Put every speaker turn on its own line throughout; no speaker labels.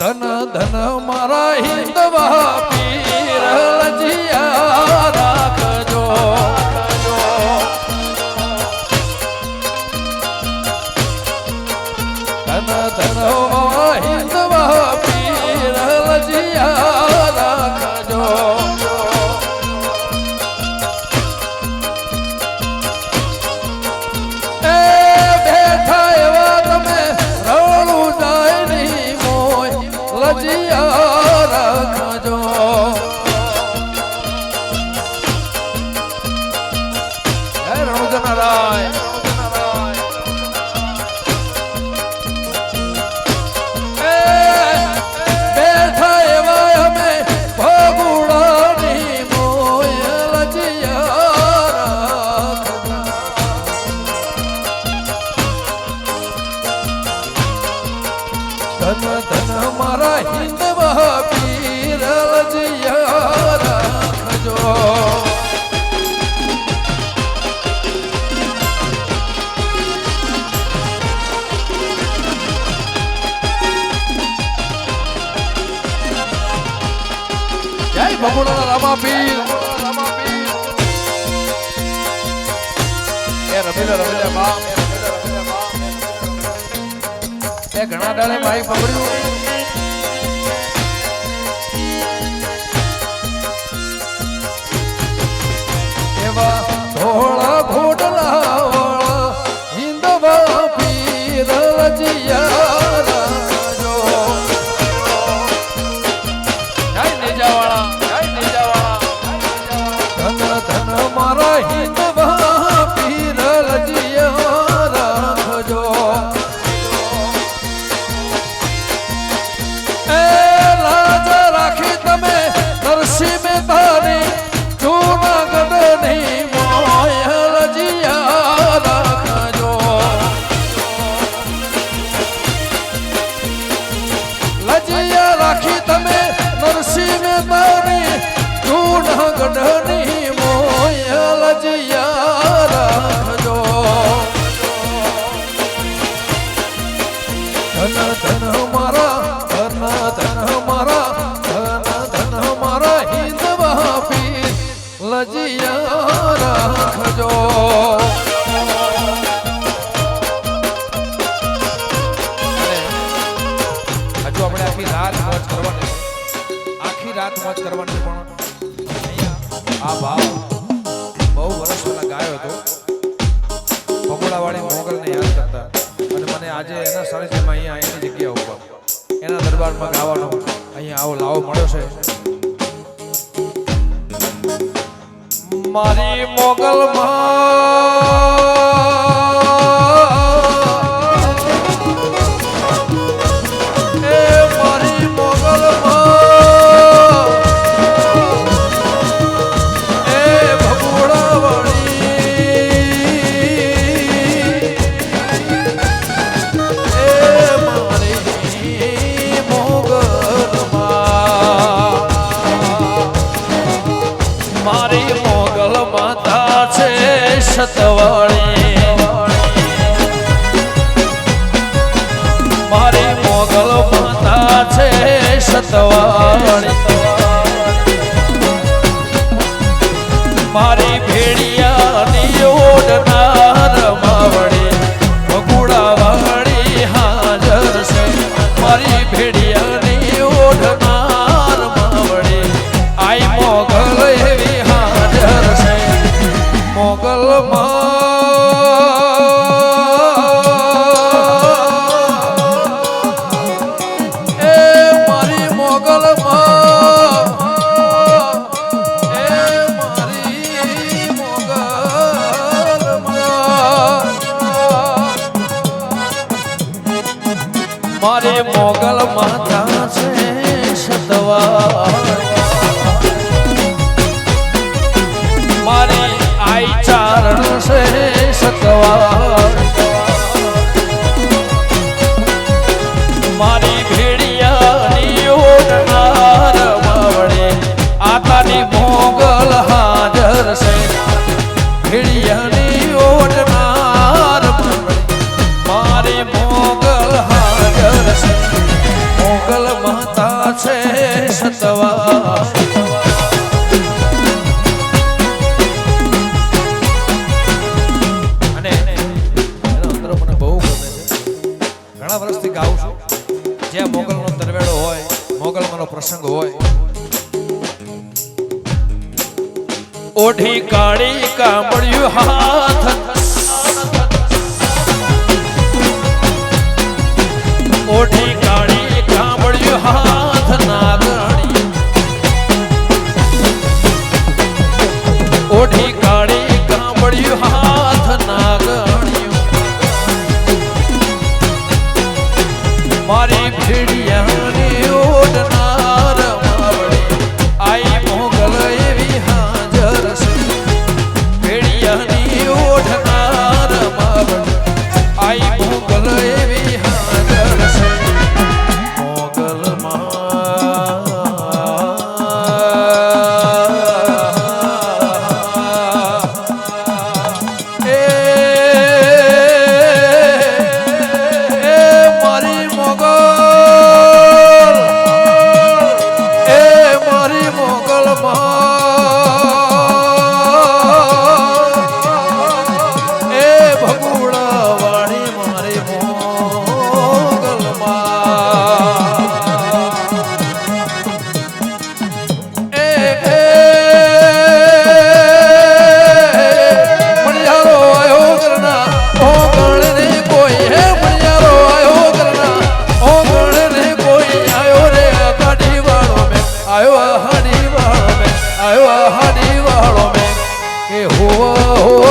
ધન ધન મારા હિન્દવા પીર લજિયા. બબુડા રામા પીર એ રમીલે રમીલે એ ઘણા ડાળે ભાઈ પકડ્યું. ધોળા
રાત મોજ કરવાની. આખી રાત મોજ કરવાની પણ આ ભાવ બહુ વર્ષ પહેલા ગાયો હતો. ભગોડાવાળી મોગલને યાદ કરતા. અને મને આજે એના સાનિધ્યમાં અહીંયા એની જગ્યા ઉપર, એના દરબારમાં ગાવાનો અહીંયા આવો લાવો મળ્યો છે.
મારી મોગલ માં મારે મોગલ માતા છે સતવા
પ્રસંગ હોય.
ઓઢી કાળી કામળ્યું હાથ. ઓઢી આયો મેં કે હો હો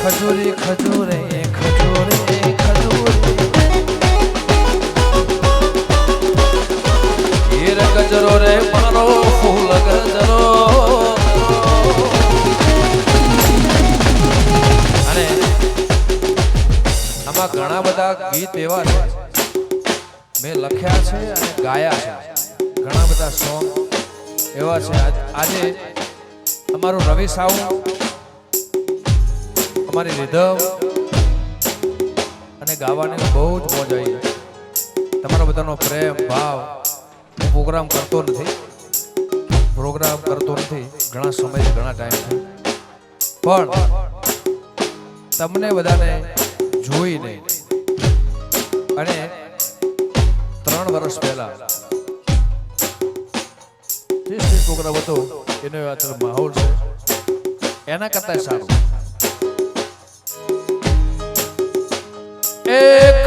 ખજૂરી, ખજૂરે ખજૂરે ખજૂરે. ગજરો રે મારો ફૂલ ગજરો.
અને આમાં ઘણા બધા ગીત એવા છે, મેં લખ્યા છે અને ગાયા છે. ઘણા બધા સોંગ એવા છે. આજે અમારું રવિ સાઉન્ડ અમારી રિધમ અને ગાવાની બહુ જ મોજ આવી તમારા બધાનો પ્રેમ, ભાવ હું પ્રોગ્રામ કરતો નથી. પ્રોગ્રામ કરતો નથી. ઘણા સમયથી ઘણા ટાઈમથી પણ તમને બધાને જોઈને અને ત્રણ વર્ષ પહેલા જે સ્ટેજ પ્રોગ્રામ હતો, એનો અત્યારે માહોલ છે. એના કરતાં સારું.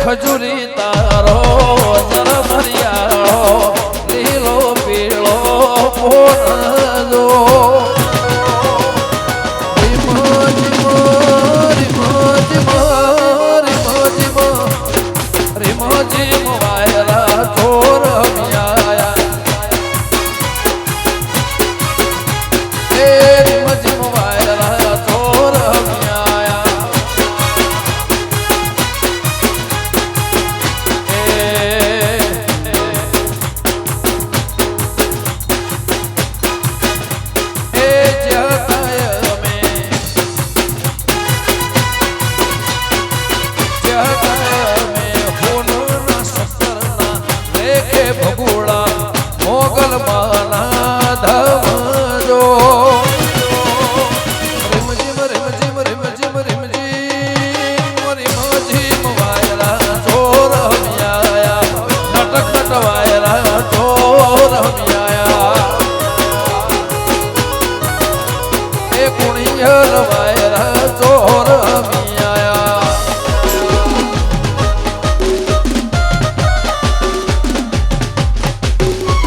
ખજૂરી તારો